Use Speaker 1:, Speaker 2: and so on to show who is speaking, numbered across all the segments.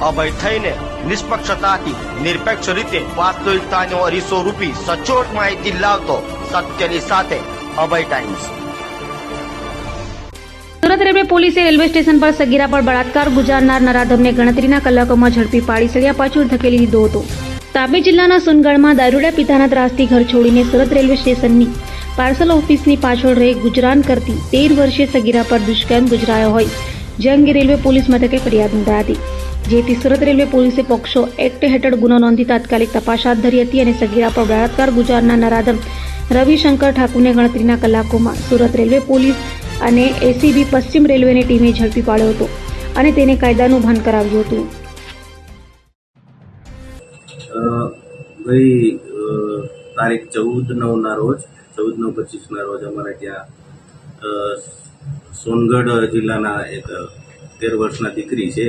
Speaker 1: અભય થઈને નિષ્પક્ષતાથી, નિરપેક્ષ રીતે વાસ્તવિકતાનો અરીસો રૂપી સચોટ માહિતી લાવતો સત્યની સાથે અભય ટાઈમ્સ.
Speaker 2: સુરત રેલવે પોલીસે રેલવે સ્ટેશન પર સગીરા પર બળાત્કાર ગુજારનાર નરાધમને ગણતરીના કલાકોમાં ઝડપી પાડી સળિયા પાછળ ધકેલી દીધો હતો. તાપી જિલ્લાના સુનગઢમાં દારૂડા પિતાના ત્રાસથી ઘર છોડીને સુરત રેલવે સ્ટેશનની પાર્સલ ઓફિસની પાછળ રહી ગુજરાન કરતી તેર વર્ષીય સગીરા પર દુષ્કર્મ ગુજરાયો હોય. જે અંગે રેલવે પોલીસ મથકે ફરિયાદ નોંધાઈ હતી. જેથી સુરત રેલવે પોલીસે પોક્સો એક્ટ હેઠળ ગુનો નોંધી તાત્કાલિક તપાસ હાથ ધરી હતી અને સગીરા પર બળાત્કાર ગુજારના નરાધમ રવિશંકર ઠાકુરને ગણતરીના કલાકોમાં સુરત રેલવે પોલીસ અને એસીબી પશ્ચિમ રેલવેની ટીમે ઝડપી પાડ્યો હતો અને તેને કાયદાનું ભાન કરાવ્યું હતું.
Speaker 3: ગઈ તારીખ ચૌદ નવના રોજ ચૌદ નવ પચીસના રોજ અમારે ત્યાં સોનગઢ જિલ્લાના એક તેર વર્ષના દીકરી છે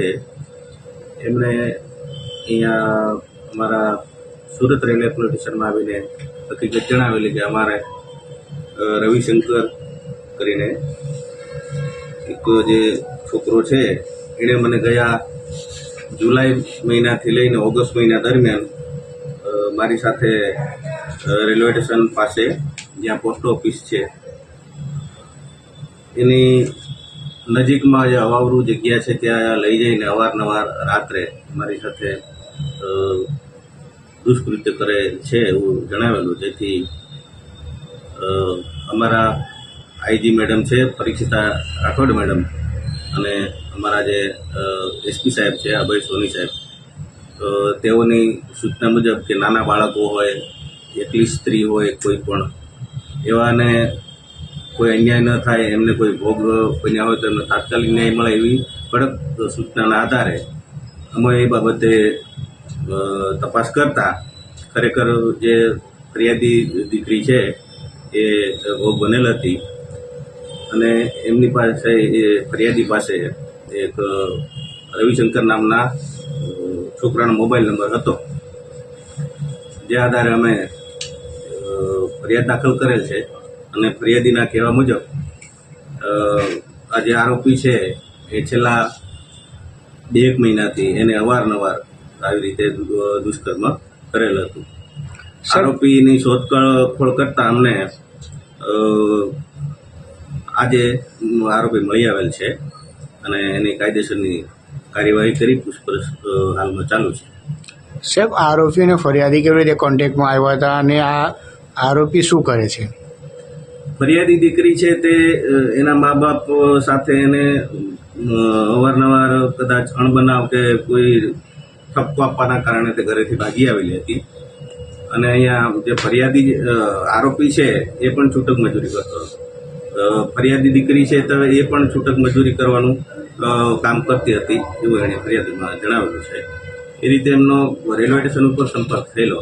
Speaker 3: એમણે અહીંયા અમારા સુરત રેલવે પોલીસ આવીને હકીકત જણાવેલી કે અમારે રવિશંકર કરીને એક જે છોકરો છે, એણે મને ગયા જુલાઈ મહિનાથી લઈને ઓગસ્ટ મહિના દરમિયાન મારી સાથે રેલવે સ્ટેશન પાસે, જ્યાં પોસ્ટ ઓફિસ છે, એની નજીકમાં જે અવાવરું જગ્યા છે ત્યાં લઈ જઈને અવારનવાર રાત્રે મારી સાથે દુષ્કૃત્ય કરે છે એવું જણાવેલું, જેથી અમારા આઈજી મેડમ છે, પરીક્ષિતા રાઠોડ મેડમ, અને અમારા જે એસપી સાહેબ છે, અભય સોની સાહેબ તેઓની સૂચના મુજબ કે નાના બાળકો હોય, એકલી સ્ત્રી હોય કોઈ પણ, એવાને કોઈ અન્યાય ન થાય, એમને કોઈ ભોગ બન્યા હોય તો એમને તાત્કાલિક ન્યાય મળે એવી કડક સૂચનાના આધારે અમે એ બાબતે તપાસ કરતા ખરેખર જે ફરિયાદી દીકરી છે એ ભોગ બનેલ હતી અને એમની પાસે એ ફરિયાદી પાસે એક રવિશંકર નામના છોકરાનો મોબાઈલ નંબર હતો. જે આધારે અમે ફરિયાદ દાખલ કરેલ છે. અને ફરિયાદીના કહેવા મુજબ આ જે આરોપી છે એ છેલ્લા બે એક મહિનાથી એને અવારનવાર આવી રીતે દુષ્કર્મ કરેલ હતું. આરોપીની શોધખોળ કરતા અમને આજે આરોપી મળી આવેલ છે અને એની કાયદેસરની કાર્યવાહી કરી પૂછપરછ હાલમાં ચાલુ છે.
Speaker 4: સાહેબ આરોપી અને ફરિયાદી કેવી રીતે કોન્ટેક્ટમાં આવ્યા હતા અને આ આરોપી શું કરે છે?
Speaker 3: ફરિયાદી દીકરી છે તે એના મા બાપ સાથે એને અવારનવાર કદાચ અણબનાવ કે કોઈ ઠપકો આપવાના કારણે તે ઘરેથી ભાગી આવેલી હતી. અને અહીંયા જે ફરિયાદી આરોપી છે, એ પણ છૂટક મજૂરી કરતો હતો. ફરિયાદી દીકરી છે તો એ પણ છૂટક મજૂરી કરવાનું કામ કરતી હતી એવું એણે ફરિયાદીમાં જણાવેલું છે. એ રીતે એમનો રેલવે સ્ટેશન ઉપર સંપર્ક થયેલો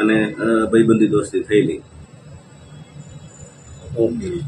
Speaker 3: અને ભાઈબંધી દોસ્તી થયેલી. 公